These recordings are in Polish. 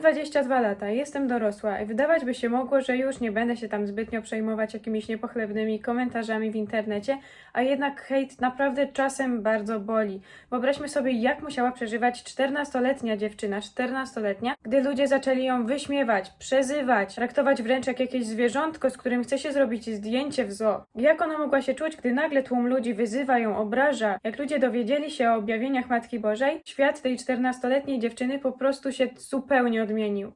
22 lata, jestem dorosła i wydawać by się mogło, że już nie będę się tam zbytnio przejmować jakimiś niepochlebnymi komentarzami w internecie, a jednak hejt naprawdę czasem bardzo boli. Wyobraźmy sobie, jak musiała przeżywać 14-letnia dziewczyna, 14-letnia, gdy ludzie zaczęli ją wyśmiewać, przezywać, traktować wręcz jak jakieś zwierzątko, z którym chce się zrobić zdjęcie w zoo. Jak ona mogła się czuć, gdy nagle tłum ludzi wyzywa ją, obraża? Jak ludzie dowiedzieli się o objawieniach Matki Bożej, świat tej 14-letniej dziewczyny po prostu się zupełnie odmienił.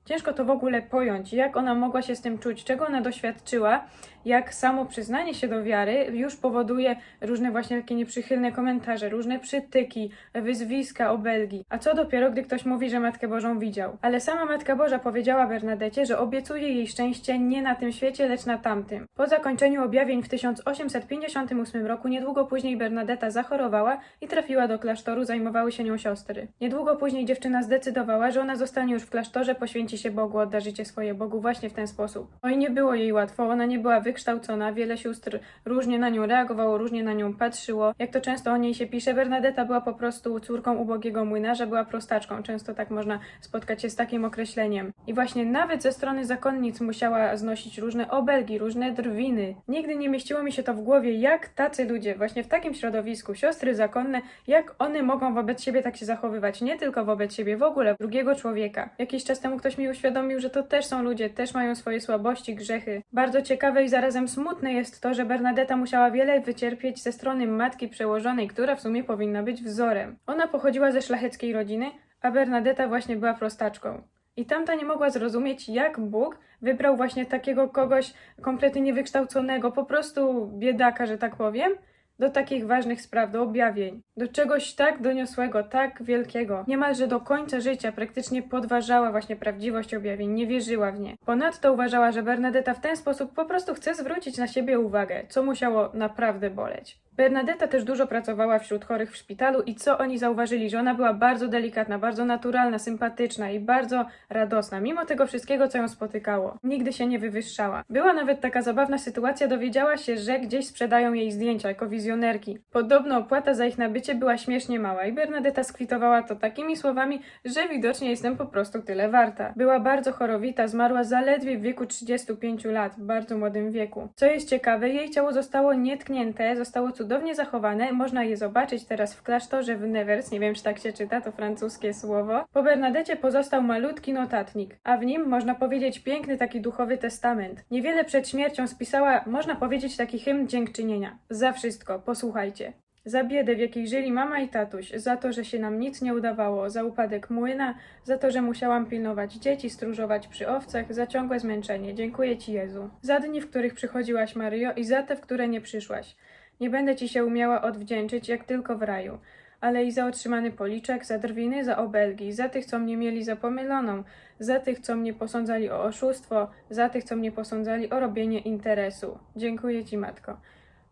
Ciężko to w ogóle pojąć, jak ona mogła się z tym czuć, czego ona doświadczyła, jak samo przyznanie się do wiary już powoduje różne właśnie takie nieprzychylne komentarze, różne przytyki, wyzwiska, obelgi. A co dopiero, gdy ktoś mówi, że Matkę Bożą widział. Ale sama Matka Boża powiedziała Bernadecie, że obiecuje jej szczęście nie na tym świecie, lecz na tamtym. Po zakończeniu objawień w 1858 roku, niedługo później Bernadetta zachorowała i trafiła do klasztoru, zajmowały się nią siostry. Niedługo później dziewczyna zdecydowała, że ona zostanie już w klasztorze, poświęci się Bogu, odda życie swoje Bogu właśnie w ten sposób. No i nie było jej łatwo, ona nie była wykształcona, wiele sióstr różnie na nią reagowało, różnie na nią patrzyło. Jak to często o niej się pisze, Bernadetta była po prostu córką ubogiego młynarza, była prostaczką. Często tak można spotkać się z takim określeniem. I właśnie nawet ze strony zakonnic musiała znosić różne obelgi, różne drwiny. Nigdy nie mieściło mi się to w głowie, jak tacy ludzie właśnie w takim środowisku, siostry zakonne, jak one mogą wobec siebie tak się zachowywać, nie tylko wobec siebie, w ogóle drugiego człowieka. Jakiś czas temu ktoś mi uświadomił, że to też są ludzie, też mają swoje słabości, grzechy. Bardzo ciekawe i zarazem smutne jest to, że Bernadetta musiała wiele wycierpieć ze strony matki przełożonej, która w sumie powinna być wzorem. Ona pochodziła ze szlacheckiej rodziny, a Bernadetta właśnie była prostaczką. I tamta nie mogła zrozumieć, jak Bóg wybrał właśnie takiego kogoś kompletnie niewykształconego, po prostu biedaka, że tak powiem, do takich ważnych spraw, do objawień, do czegoś tak doniosłego, tak wielkiego. Niemalże do końca życia praktycznie podważała właśnie prawdziwość objawień, nie wierzyła w nie. Ponadto uważała, że Bernadetta w ten sposób po prostu chce zwrócić na siebie uwagę, co musiało naprawdę boleć. Bernadetta też dużo pracowała wśród chorych w szpitalu i co oni zauważyli, że ona była bardzo delikatna, bardzo naturalna, sympatyczna i bardzo radosna, mimo tego wszystkiego, co ją spotykało. Nigdy się nie wywyższała. Była nawet taka zabawna sytuacja, dowiedziała się, że gdzieś sprzedają jej zdjęcia jako wizjonerki. Podobno opłata za ich nabycie była śmiesznie mała i Bernadetta skwitowała to takimi słowami, że widocznie jestem po prostu tyle warta. Była bardzo chorowita, zmarła zaledwie w wieku 35 lat, w bardzo młodym wieku. Co jest ciekawe, jej ciało zostało nietknięte, zostało zachowane, można je zobaczyć teraz w klasztorze w Nevers, nie wiem czy tak się czyta, to francuskie słowo. Po Bernadecie pozostał malutki notatnik, a w nim można powiedzieć piękny taki duchowy testament. Niewiele przed śmiercią spisała, można powiedzieć, taki hymn dziękczynienia. Za wszystko, posłuchajcie. Za biedę, w jakiej żyli mama i tatuś, za to, że się nam nic nie udawało, za upadek młyna, za to, że musiałam pilnować dzieci, stróżować przy owcach, za ciągłe zmęczenie. Dziękuję Ci, Jezu. Za dni, w których przychodziłaś, Maryjo, i za te, w które nie przyszłaś. Nie będę Ci się umiała odwdzięczyć, jak tylko w raju, ale i za otrzymany policzek, za drwiny, za obelgi, za tych, co mnie mieli za pomyloną, za tych, co mnie posądzali o oszustwo, za tych, co mnie posądzali o robienie interesu. Dziękuję Ci, Matko.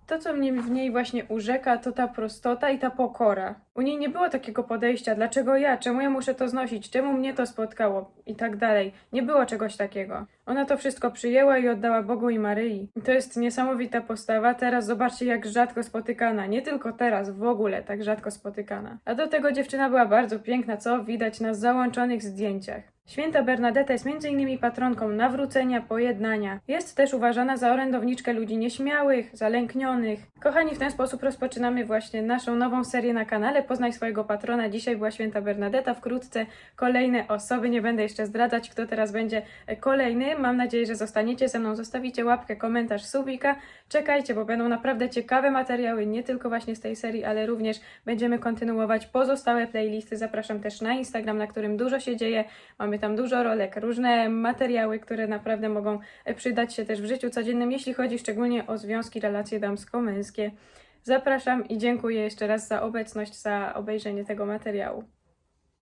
To, co mnie w niej właśnie urzeka, to ta prostota i ta pokora. U niej nie było takiego podejścia, dlaczego ja, czemu ja muszę to znosić, czemu mnie to spotkało i tak dalej. Nie było czegoś takiego. Ona to wszystko przyjęła i oddała Bogu i Maryi. I to jest niesamowita postawa. Teraz zobaczcie, jak rzadko spotykana. Nie tylko teraz, w ogóle tak rzadko spotykana. A do tego dziewczyna była bardzo piękna, co widać na załączonych zdjęciach. Święta Bernadetta jest m.in. patronką nawrócenia, pojednania. Jest też uważana za orędowniczkę ludzi nieśmiałych, zalęknionych. Kochani, w ten sposób rozpoczynamy właśnie naszą nową serię na kanale Poznaj swojego patrona. Dzisiaj była Święta Bernadetta, wkrótce kolejne osoby. Nie będę jeszcze zdradzać, kto teraz będzie kolejny. Mam nadzieję, że zostaniecie ze mną. Zostawicie łapkę, komentarz, subika. Czekajcie, bo będą naprawdę ciekawe materiały, nie tylko właśnie z tej serii, ale również będziemy kontynuować pozostałe playlisty. Zapraszam też na Instagram, na którym dużo się dzieje. Mamy tam dużo rolek, różne materiały, które naprawdę mogą przydać się też w życiu codziennym, jeśli chodzi szczególnie o związki, relacje damsko-męskie. Zapraszam i dziękuję jeszcze raz za obecność, za obejrzenie tego materiału.